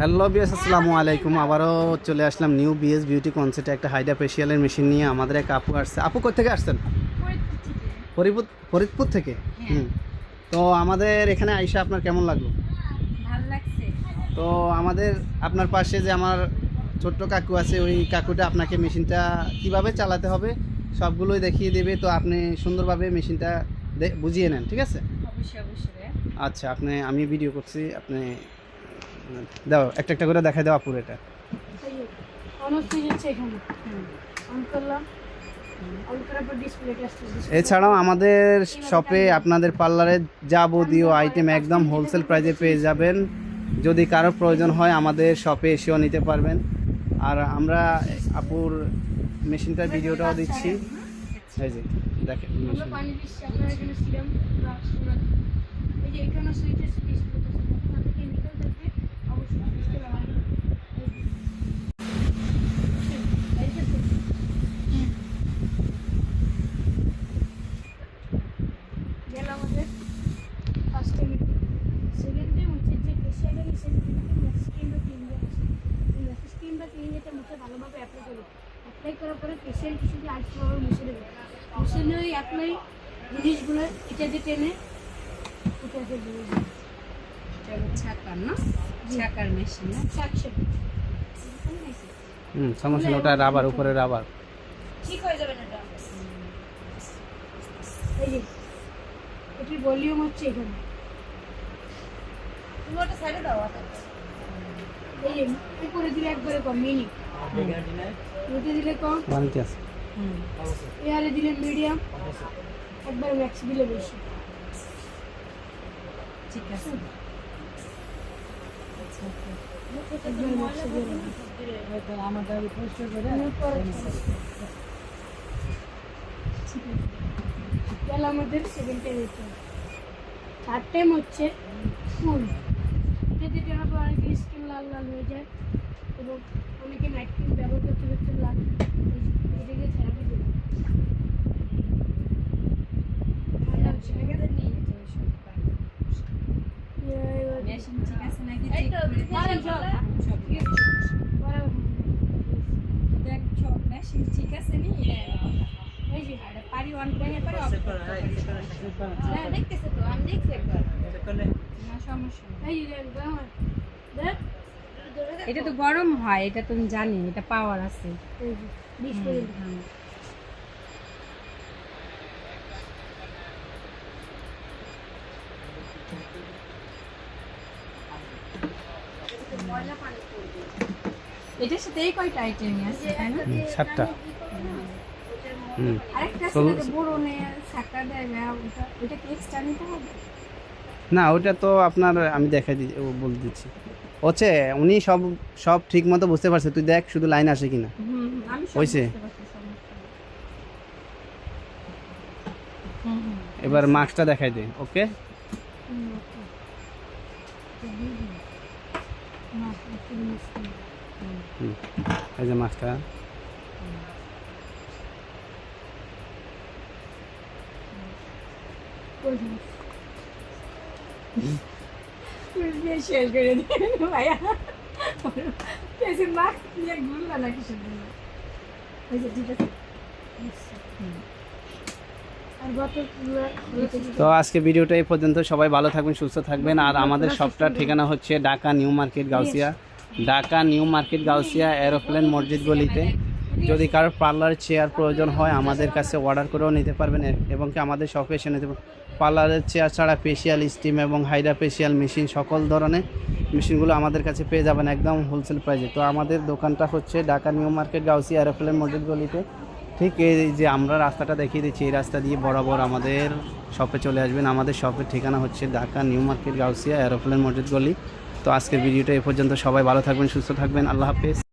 Hello BS আসসালামু আলাইকুম। আবারও চলে আসলাম নিউ বিএস বিউটি কনসেপ্টে একটা হাইডা ফেশিয়ালের মেশিন নিয়ে। আমাদের এক আপু আসছে। আপু কোথেকে আসছেন? ফরিদপুর ফরিদপুর থেকে? হুম। তো আমাদের এখানে আইসা আপনার কেমন লাগল? তো আমাদের আপনার পাশে যে আমার ছোট্ট কাকু আছে ওই কাকুটা আপনাকে মেশিনটা কীভাবে চালাতে হবে সবগুলোই দেখিয়ে দেবে। তো আপনি সুন্দরভাবে মেশিনটা বুঝিয়ে নেন ঠিক আছে। আচ্ছা আপনি আমি ভিডিও করছি। আপনি দাও, একটা একটা করে দেখাই দাও আপুর এটা। এছাড়াও আমাদের শপে আপনাদের পার্লারের যাবতীয় আইটেম একদম হোলসেল প্রাইসে পেয়ে যাবেন। যদি কারও প্রয়োজন হয় আমাদের শপে এসেও নিতে পারবেন। আর আমরা আপুর মেশিনটার ভিডিওটাও দিচ্ছি। এই যে, দেখেন পানি দিচ্ছি আপনারা এখানে সিরাম এই যে এখানে সুইচ আছে ডিসপ্লেটা সাথে কেমিক্যাল থাকবে অবশ্যই ডিসপ্লে লাগানো এই যে গেল আমাদের ফার্স্ট টাইম সেকেন্ড টাইম হচ্ছে যে ফেশিয়ালের হিসেবে স্কিন বা ক্লিন স্কিন বা ক্লিন যেটা মুখে ভালোভাবে অ্যাপ্লাই করবে অ্যাপ্লাই করার পরে ফেশিয়াল কিছু দিয়ে আলট্রাভাবে মুছে দেবে মুছে নিয়ে ওই অ্যাপ্লাই জিনিসগুলো এটা দিয়ে টেনে এটা দিয়ে দিয়ে দেবে এটা হলো ছাকার না? ছাকার মেশিন না? সাকশন হুম সমস্যা ওটা রাবার উপরে রাবার ঠিক হয়ে যাবে না এটা। এই যে এটির ভলিউম হচ্ছে এখানে। তুমি ওটা সাইডে দাও এই যে উপরে দিলে একবারে কম মিনি নিচে দিলে কম? বানিতে আছে। এয়ারে দিলে মিডিয়াম? একবার ম্যাক্স দিলে বেশি। ঠিক আছে। দিলে আমাদের করে। আমাদের সেকেন্ড টাইম হচ্ছে থার্ড টাইম হচ্ছে ফুল। দিয়ে টেনার পর স্কিন লাল লাল হয়ে যায়। এবং অনেকে নাইট ক্রিম ব্যবহার করতে করতে লাল এটাকে থেরাপি মেশিন ঠিক আছে নি? এই যে আর পারি অন করে পারি অফ হ্যাঁ দেখতেছে তো আমি দেখছি একবার। না সমস্যা। এই দেখ। এটা তো গরম হয় এটা তুমি জানি এটা পাওয়ার আছে। এটার সাথে এই কয়টা আইটেম আছে তাই না? সাতটা। আরেকটা আছে দেয় ওটা ওটা কি এক্সট্রা নিতে হবে? না ওটা তো আপনার আমি দেখাই দি ও বলে দিচ্ছি। হচ্ছে উনি সব সব ঠিক মতো বুঝতে পারছে তুই দেখ শুধু লাইন আসে কিনা। হয়েছে? এবার মাস্কটা দেখাই দে ওকে? এই যে মাস্কটা। কই যাস? শেষ করে দিন ভাইয়া। কেসে মাস্ক নিয়ে ঘুরলা নাকি শুধু হয়েছে, ঠিক আছে? তো আজকে ভিডিওটা এই পর্যন্ত। সবাই ভালো থাকবেন সুস্থ থাকবেন। আর আমাদের শপটার ঠিকানা হচ্ছে Dhaka New Market Gausia. Dhaka New Market Gausia aeroplane মসজিদ গলিতে যদি কারোর পার্লার চেয়ার প্রয়োজন হয়, আমাদের কাছে অর্ডার করেও নিতে পারবেন এবং কি আমাদের শপে এসে নিতে পারবেন। পার্লারের চেয়ার ছাড়া ফেশিয়াল স্টিম এবং হাইডা ফেশিয়াল মেশিন সকল ধরনের মেশিনগুলো আমাদের কাছে পেয়ে যাবেন একদম হোলসেল প্রাইসে তো আমাদের দোকানটা হচ্ছে Dhaka New Market, Gausia aeroplane মসজিদ গলিতে। ঠিক এই যে আমরা রাস্তাটা দেখিয়ে দিচ্ছি, এই রাস্তা দিয়ে বরাবর আমাদের শপে চলে আসবেন। আমাদের শপের ঠিকানা হচ্ছে Dhaka New Market, Gausia aeroplane মসজিদ গলি। তো আজকের ভিডিওটা এ পর্যন্ত। সবাই ভালো থাকবেন, সুস্থ থাকবেন। আল্লাহ হাফেজ।